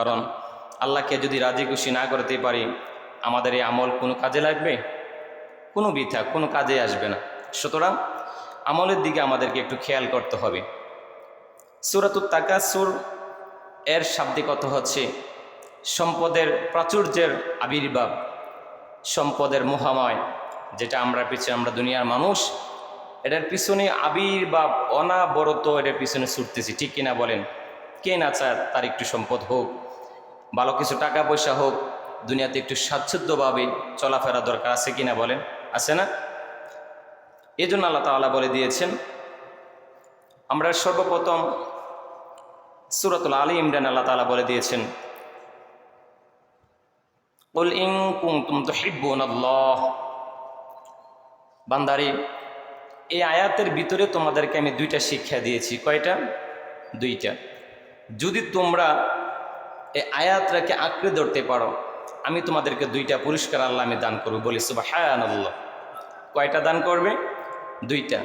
কারণ আল্লাহকে যদি রাজি খুশি না করতে পারি, আমাদের এই আমল কোনো কাজে লাগবে? কোনো বৃথা, কোনো কাজে আসবে না। সুতরাং আমলের দিকে আমাদেরকে একটু খেয়াল করতে হবে। সুরাতুত তাকাসুর এর শাব্দিক অর্থ হচ্ছে সম্পদের প্রাচুর্যের আবির্ভাব, সম্পদের মহাময়, যেটা আমরা পিছনে, আমরা দুনিয়ার মানুষ, এটার পিছনে আবির্ভাব, অনাবরত এটার পিছনে ছুটতেছি। ঠিক কিনা বলেন? কে না চায় তার একটু সম্পদ হোক ভালো কিছু টাকা পয়সা হোক, দুনিয়াতে একটু স্বাচ্ছন্দ্যভাবে চলাফেরা দরকার আছে কিনা বলেন? আছে না? এই জন্য আল্লাহ তালা বলে দিয়েছেন, আমরা সর্বপ্রথম সুরতুল আলী ইমরান আল্লাহ তালা বলে দিয়েছেন বান্দারি, এই আয়াতের ভিতরে তোমাদেরকে আমি দুইটা শিক্ষা দিয়েছি। কয়টা? দুইটা। যদি তোমরা এই আয়াতটাকে আঁকড়ে ধরতে পারো। আমি তোমাদেরকে দুইটা পুরস্কার আল্লাহ আমি দান করব, বলি সুবাহ আল্লাহ কয়টা দান করবে? দুইটা।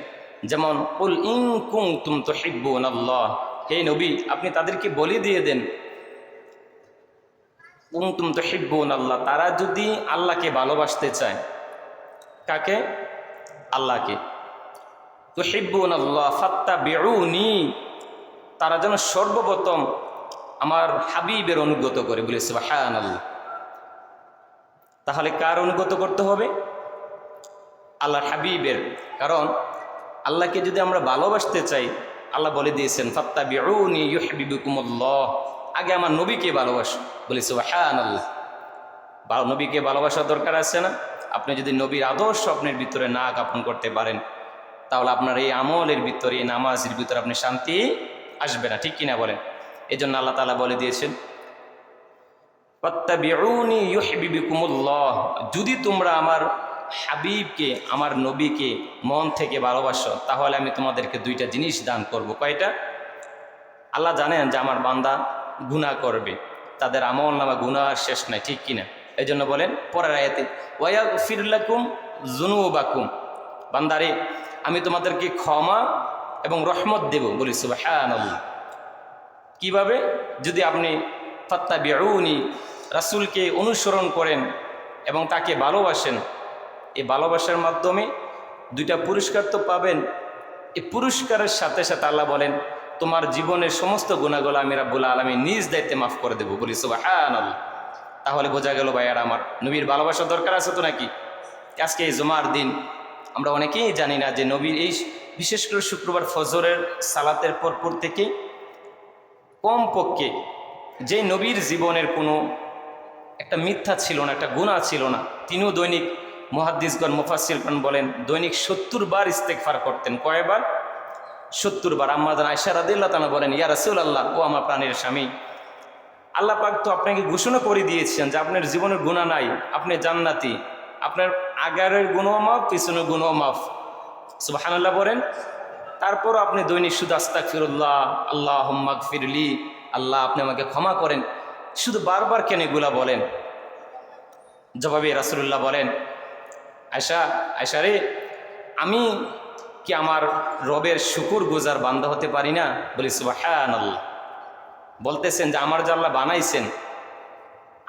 যেমন উল ইং কুং তুম তো হিব্বুন আল্লাহ হে নবী, আপনি তাদেরকে বলে দিয়ে দেন। কুং তুম তো হিব্বুন আল্লাহ তারা যদি আল্লাহকে ভালোবাসতে চায়, কাকে? আল্লাহকে। তো হিব্বুন আল্লাহ ফাত্তা বেউনি তারা যেন সর্বপ্রথম আমার হাবিবের অনুগত করে বলেছে হ্যাঁ তাহলে কার অনুগত করতে হবে? আল্লাহ হাবিবের। কারণ আল্লাহকে যদি আমরা ভালোবাসতে চাই, আল্লাহ বলে দিয়েছেন ফাত্তা বিউনি ইউহিবুকুমুল্লাহ আগে আমার নবীকে ভালোবাসো। বলেছে হ্যাঁ আল্লাহ নবীকে ভালোবাসার দরকার আছে না? আপনি যদি নবীর আদর্শ আপনার ভিতরে না জ্ঞাপন করতে পারেন, তাহলে আপনার এই আমলের ভিতরে, এই নামাজের ভিতরে আপনি শান্তি আসবে না। ঠিক কিনা বলেন? এই জন্য আল্লাহ তালা বলে দিয়েছেন যদি তোমরা আমার হাবিবকে, আমার নবীকে মন থেকে ভালোবাসো, তাহলে আমি তোমাদেরকে দুইটা জিনিস দান করব। কয়টা? আল্লাহ জানেন যে আমার বান্দা গুনাহ করবে, তাদের আমল নামা গুনার শেষ নাই, ঠিক কিনা? এই জন্য বলেন পরের আয়াতে ওয়া ফিরলাকুম জুনুবাকুম বান্দারে, আমি তোমাদেরকে ক্ষমা এবং রহমত দেব, বলি সুবহানাল্লাহ। কীভাবে? যদি আপনি ফাত্তা বেউনি রাসুলকে অনুসরণ করেন এবং তাকে ভালোবাসেন, এই ভালোবাসার মাধ্যমে দুইটা পুরস্কার তো পাবেন। এই পুরস্কারের সাথে সাথে আল্লাহ বলেন, তোমার জীবনের সমস্ত গুণাগুলো আমি রাব্বুল আলমী নিজ দায়িত্বে মাফ করে দেবো। বলি সুবাহান আল্লাহ তাহলে বোঝা গেল ভাইয়ার আমার নবীর ভালোবাসা দরকার আছে তো নাকি? আজকে এই জমার দিন, আমরা অনেকেই জানি না যে নবীর এই বিশেষ করে শুক্রবার ফজরের সালাতের পরপর থেকেই কমপক্ষে যে নবীর জীবনের কোনো একটা মিথ্যা ছিল না, একটা গুণা ছিল না, তিনিও দৈনিক মহাদ্দিসগণ মুফাসিরগণ বলেন, দৈনিক সত্তর বার ইস্তেকফার করতেন। কয়বার? সত্তর বার। আম্মাদান আদিল্লা তানা বলেন, ইয়া রাসুল আল্লাহ ও আমার প্রাণের স্বামী, আল্লাহ পাক তো আপনাকে ঘোষণা করে দিয়েছেন যে আপনার জীবনের গুণা নাই, আপনি জান্নাতি, আপনার আগারের গুণও মাফ, পিছনের গুণও মাফ। সুবাহান্লাহ বলেন তারপরও আপনি দৈনিক শুধু আস্তাক ফিরুল্লাহ আল্লাহ হম্মাক ফিরলি আল্লাহ আপনি আমাকে ক্ষমা করেন। শুধু বারবার কেন এগুলা বলেন? জবাবে রাসুল্লাহ বলেন আয়সা আয়সা রে, আমি কি আমার রবের শুকুর গুজার বান্ধা হতে পারি না? বলি সুবাহান আল্লাহ বলতেছেন যে, আমার যে আল্লাহ বানাইছেন,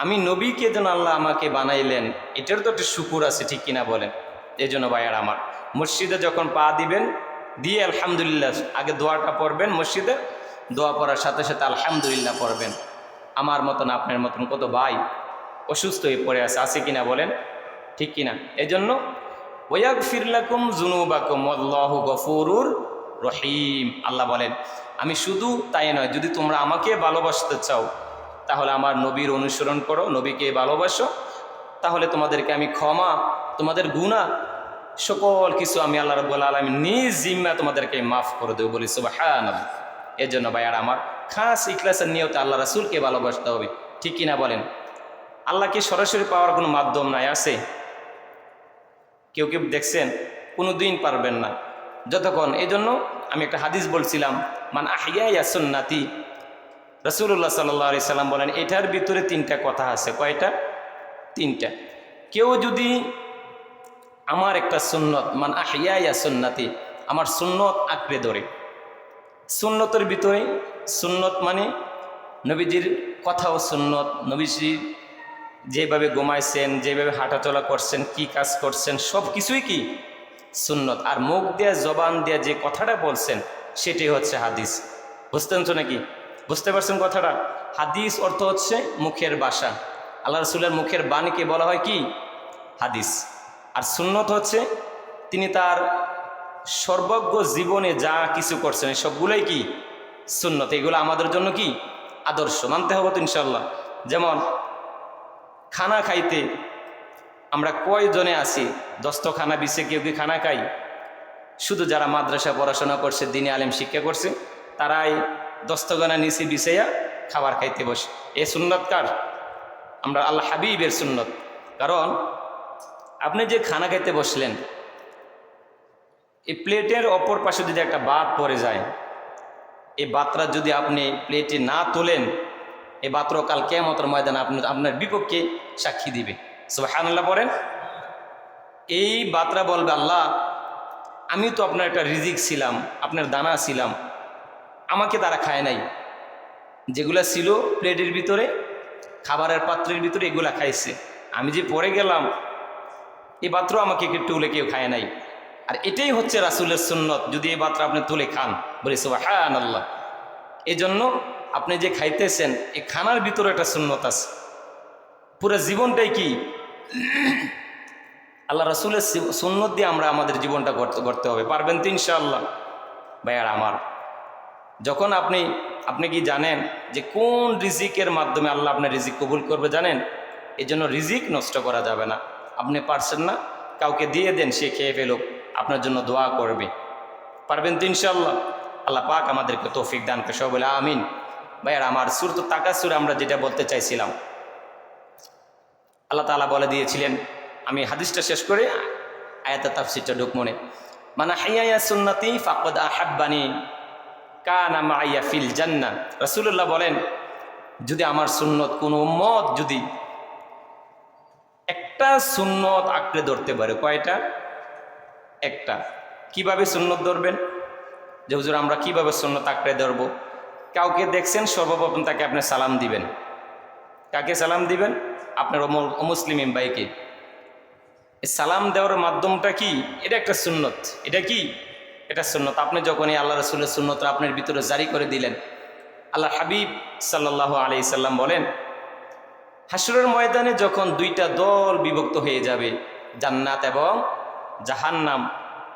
আমি নবীকে যেন আল্লাহ আমাকে বানাইলেন, এটার তো একটা শুকুর আছে, ঠিক কিনা বলেন? এই জন্য ভাইয়ার আমার, মসজিদে যখন পা দিবেন দিয়ে আলহামদুলিল্লাহ, আগে দোয়াটা পড়বেন মসজিদে, দোয়া পড়ার সাথে সাথে আলহামদুলিল্লাহ পড়বেন। আমার মতন, আপনার মতন কত ভাই অসুস্থ হয়ে পড়ে আছে আছে কিনা বলেন? ঠিক কিনা? এই জন্য ওয়াক ফিরলাকুম জুনুবাকুম আল্লাহ গফুরুর রহিম। আল্লাহ বলেন, আমি শুধু তাই নয়, যদি তোমরা আমাকে ভালোবাসতে চাও, তাহলে আমার নবীর অনুসরণ করো, নবীকে ভালোবাসো। তাহলে তোমাদেরকে আমি ক্ষমা, তোমাদের গুণা সকল কিছু আমি আল্লাহ রব্বুল আলমী নিজ জিম্মা তোমাদেরকে মাফ করে দেবো। বলি সুবাহান এর জন্য ভাই, আর আমার খাস ইখলাসের নিয়তে আল্লাহ রাসুলকে ভালোবাসতে হবে। ঠিক কিনা বলেন? আল্লাহকে সরাসরি পাওয়ার কোনো মাধ্যম নাই, আছে? কেউ কেউ দেখছেন কোনো দিন পারবেন না। যতক্ষণ এই জন্য আমি একটা হাদিস বলছিলাম, মান আহিয়া ইয়াসন্নাতি রসুল্লাহ সাল্লাহ আলি সাল্লাম বলেন, এটার ভিতরে তিনটা কথা আছে। কয়টা? তিনটা। কেউ যদি আমার একটা সুন্নত, মান আহিয়া সুন্নাতি, আমার সুন্নত আঁকড়ে ধরে। সুন্নতের ভিতরে, সুন্নত মানে নবীজির কথাও সুন্নত, নবীজি যেভাবে ঘুমাইছেন, যেভাবে হাঁটাচলা করছেন, কি কাজ করছেন সব কিছুই কি? সুন্নত। আর মুখ দিয়ে, জবান দিয়ে যে কথাটা বলছেন সেটি হচ্ছে হাদিস। বুঝতেন তো নাকি? বুঝতে পারছেন কথাটা? হাদিস অর্থ হচ্ছে মুখের বাসা। আল্লাহ রসুলের মুখের বাণীকে বলা হয় কি? হাদিস। আর সুন্নত হচ্ছে তিনি তার সর্বজ্ঞ জীবনে যা কিছু করছেন এই সবগুলোই কি? সুন্নত। এগুলো আমাদের জন্য কি? আদর্শ। মানতে হবে তো ইনশাল্লাহ যেমন, খানা খাইতে আমরা কয়জনে আছি? দস্তখানা বিছে কেউ কি খানা খাই শুধু যারা মাদ্রাসা পড়াশোনা করছে, দিনে আলেম শিক্ষা করছে, তারাই দস্তখানা নিচে বিছাইয়া খাবার খাইতে বসে। এ সুন্নত কার? আমরা আল্লাহ হাবিবের সুন্নত। কারণ আপনি যে খানা খাইতে বসলেন, এই প্লেটের অপর পাশে যদি একটা বাত পড়ে যায়, এই বাতটা যদি আপনি প্লেটে না তোলেন, এই বাত্র কাল কেমতর ময়দানে আপনি, আপনার বিপক্ষে সাক্ষী দিবে। সুবাহান্লাহ পড়েন। এই বাতরা বলবে, আল্লাহ, আমি তো আপনার একটা রিজিক ছিলাম, আপনার দানা ছিলাম, আমাকে তারা খায় নাই। যেগুলা ছিল প্লেটের ভিতরে, খাবারের পাত্রের ভিতরে এগুলা খাইছে। আমি যে পরে গেলাম এই পাত্র আমাকে একটু তুলে কেউ খায় নাই। আর এটাই হচ্ছে রাসুলের সুন্নত, যদি এই পাত্র আপনি তুলে খান। বলি হ্যাঁ আল্লাহ এই জন্য আপনি যে খাইতেছেন, এই খানার ভিতরে একটা সুন্নত আছে। পুরো জীবনটাই কি? আল্লাহ রাসুলের সুন্নত দিয়ে আমরা আমাদের জীবনটা গড়তে করতে হবে। পারবেন তো ইনশাআল্লাহ? ভাইয়ার আমার। যখন আপনি আপনি কি জানেন যে কোন রিজিকের মাধ্যমে আল্লাহ আপনার রিজিক কবুল করবে জানেন? এই জন্য রিজিক নষ্ট করা যাবে না। আপনি পারছেন না, কাউকে দিয়ে দেন, সে খেয়ে ফেলুক, আপনার জন্য দোয়া করবে। পারবেন তো ইনশাল্লাহ আল্লাহ পাক আমাদেরকে তৌফিক দান করে সব বলে আমিন। ভাইয়ার, আমার সুর তো তাকাসুর আমরা যেটা বলতে চাইছিলাম, আল্লাহ তালা বলে দিয়েছিলেন, আমি হাদিসটা শেষ করে আয়াতা তাফসিরটা ঢুক মনে মানে হাইয়া সুন্নাতি ফাকদ আহাব্বানি কানা মাইয়া ফিল জান্না রসুল্লাহ বলেন, যদি আমার সুন্নত কোনো মত যদি একটা সুন্নত আঁকড়ে ধরতে পারে? কয়টা? একটা। কীভাবে সুন্নত ধরবেন? যে হুজুর, আমরা কীভাবে সুন্নত আঁকড়ে ধরবো? কাউকে দেখছেন, সর্বপ্রথম তাকে আপনি সালাম দিবেন। কাকে সালাম দিবেন? আপনার অমুসলিম ভাইকে সালাম দেওয়ার মাধ্যমটা কি? এটা একটা সুন্নত। এটা কি? এটা সুন্নত। আপনি যখন এই আল্লাহ রসুলের সুন্নতটা আপনার ভিতরে জারি করে দিলেন আল্লাহ হাবিব সাল্লাহ আলি সাল্লাম বলেন হাসরের ময়দানে যখন দুইটা দল বিভক্ত হয়ে যাবে, জান্নাত এবং জাহান্নাম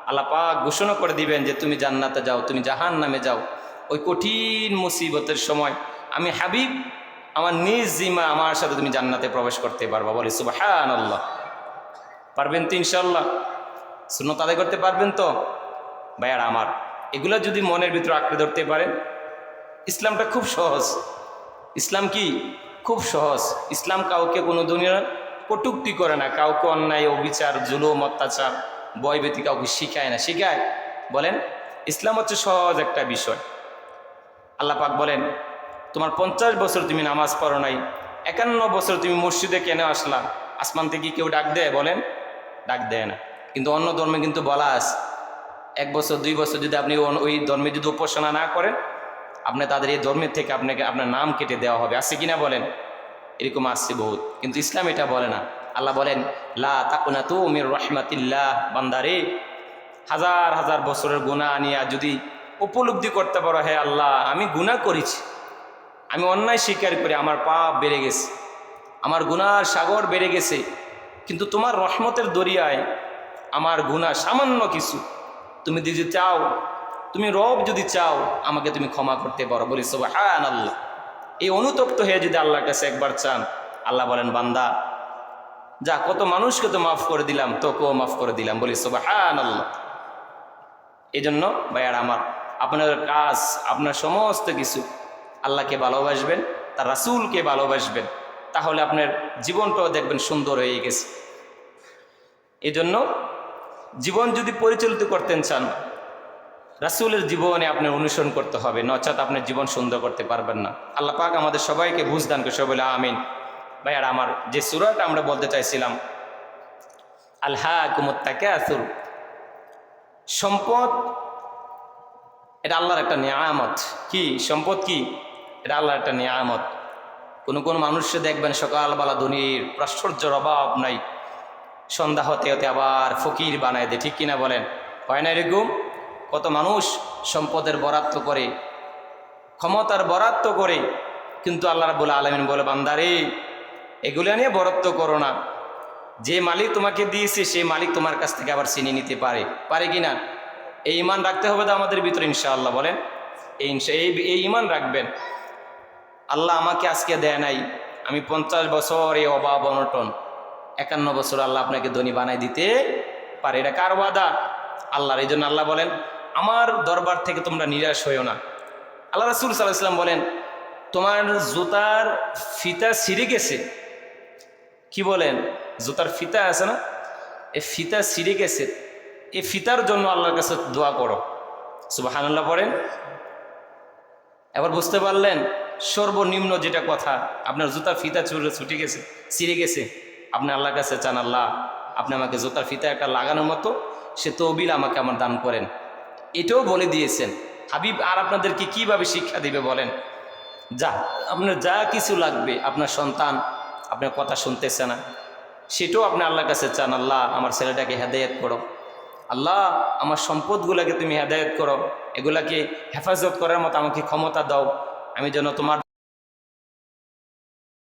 আল্লাহ পাক ঘোষণা করে দিবেন যে তুমি জান্নাতে যাও, তুমি জাহান নামে যাও। ওই কঠিন মুসিবতের সময় আমি হাবিব, আমার নিজ জিমা আমার সাথে তুমি জান্নাতে প্রবেশ করতে পারবা। বলি সুবাহান আল্লাহ পারবেন তো ইনশাল্লাহ শূন্য তাদের করতে পারবেন তো? ভাইয়ার আমার, এগুলো যদি মনের ভিতরে আঁকড়ে ধরতে পারেন, ইসলামটা খুব সহজ। ইসলাম কি? খুব সহজ। ইসলাম কাউকে কোনো দুনিয়ার কটুক্তি করে না। কাউকে অন্যায়, অবিচার, জুলুম, অত্যাচার বয়বেতি কাউকে শিখায় না। শিখায়? বলেন, ইসলাম হচ্ছে সহজ একটা বিষয়। আল্লাহ পাক বলেন, তোমার পঞ্চাশ বছর তুমি নামাজ পড়ো নাই, একান্ন বছর তুমি মসজিদে কেন আসলা? আসমান থেকে কেউ ডাক দেয়? বলেন, ডাক দেয় না। কিন্তু অন্য ধর্মে কিন্তু বলা আছে, এক বছর, দুই বছর যদি আপনি ওই ধর্মে যদি উপাসনা না করেন আপনি তাদের এই ধর্মের থেকে আপনাকে আপনার নাম কেটে দেওয়া হবে। আসছে কিনা বলেন? এরকম আসছে বহুত। কিন্তু ইসলাম এটা বলে না। আল্লাহ বলেন, লা তাকুনা তু মির রহমাতিল্লাহ বান্দারে, হাজার হাজার বছরের গুণা আনিয়া যদি উপলব্ধি করতে পারো, হে আল্লাহ, আমি গুণা করেছি। আমি অন্যায় স্বীকার করে আমার পাপ বেড়ে গেছে। আমার গুনার সাগর বেড়ে গেছে। কিন্তু তোমার রহমতের দরিয়ায় আমার গুণা সামান্য কিছু। তুমি যদি চাও তুমি রব যদি চাও, আমাকে তুমি ক্ষমা করতে পারো। বলি হ্যাঁ আল্লাহ এই অনুতপ্ত হয়ে যদি আল্লাহর কাছে একবার চান, আল্লাহ বলেন, বান্দা, যা কত মানুষকে তো মাফ করে দিলাম, তোকেও মাফ করে দিলাম। বলি হ্যাঁ আল্লাহ এই জন্য ভাইয়ার আমার আপনার কাজ, আপনার সমস্ত কিছু, আল্লাহকে ভালোবাসবেন, তার রাসুলকে ভালোবাসবেন, তাহলে আপনার জীবনটাও দেখবেন সুন্দর হয়ে গেছে। এই জন্য জীবন যদি পরিচালিত করতেন চান রাসুলের জীবনে আপনার অনুসরণ করতে হবে, নচাত আপনার জীবন সুন্দর করতে পারবেন না। আল্লাহ পাক আমাদের সবাইকে বুঝদান করে, সবাই আমিন। ভাই, আর আমার যে সুরাটা আমরা বলতে চাইছিলাম আল্লাহ কুমত্তাকে আসুর সম্পদ, এটা আল্লাহর একটা নিয়ামত। কি? সম্পদ কি? এটা আল্লাহর একটা নিয়ামত। কোনো কোনো মানুষকে দেখবেন সকালবেলা ধনির প্রাশ্চর্যের অভাব নাই। সন্ধ্যা হতে হতে আবার ফকির বানায় দেয়, ঠিক কিনা বলেন? হয় না এরকম? কত মানুষ সম্পদের বরাত্ত করে, ক্ষমতার বরাত্ত করে, কিন্তু আল্লাহ রাবুল আলমিন বলে, বান্দারে, এগুলো নিয়ে বরাত্ত করো না। যে মালিক তোমাকে দিয়েছে, সেই মালিক তোমার কাছ থেকে আবার চিনি নিতে পারে। পারে কি না? এই ইমান রাখতে হবে তো আমাদের ভিতরে, ইনশাআল্লাহ বলেন। এই এই ইমান রাখবেন। আল্লাহ আমাকে আজকে দেয় নাই। আমি পঞ্চাশ বছর এই অভাব অনটন। একান্ন বছর আল্লাহ আপনাকে ধনী বানাই দিতে পারে। এটা কার ওয়াদা? আল্লাহর, এই জন্য আল্লাহ বলেন আমার দরবার থেকে তোমরা নিরাশ হইও না। আল্লাহ রাসুল সাল্লাহ ইসলাম বলেন, তোমার জুতার ফিতা ছিঁড়ে গেছে। কি বলেন? জুতার ফিতা আছে না? এই ফিতা ছিঁড়ে গেছে। এই ফিতার জন্য আল্লাহর কাছে দোয়া করো। সুবাহান্লাহ পড়েন। এবার বুঝতে পারলেন, সর্বনিম্ন যেটা কথা, আপনার জুতার ফিতা চুরে ছুটে গেছে, ছিঁড়ে গেছে। আপনি আল্লাহর কাছে চান, আল্লাহ, আপনি আমাকে জুতার ফিতা একটা লাগানোর মতো, সে তহবিল আমাকে আমার দান করেন। এটাও বলে দিয়েছেন। হাবিব, আর আপনাদেরকে কীভাবে শিক্ষা দিবে বলেন? যা, আপনার যা কিছু লাগবে, আপনার সন্তান আপনার কথা শুনতেছে না, সেটাও আপনি আল্লাহর কাছে চান। আল্লাহ, আমার ছেলেটাকে হেদায়ত করো। আল্লাহ, আমার সম্পদগুলোকে তুমি হেদায়ত করো। এগুলাকে হেফাজত করার মতো আমাকে ক্ষমতা দাও। আমি যেন তোমার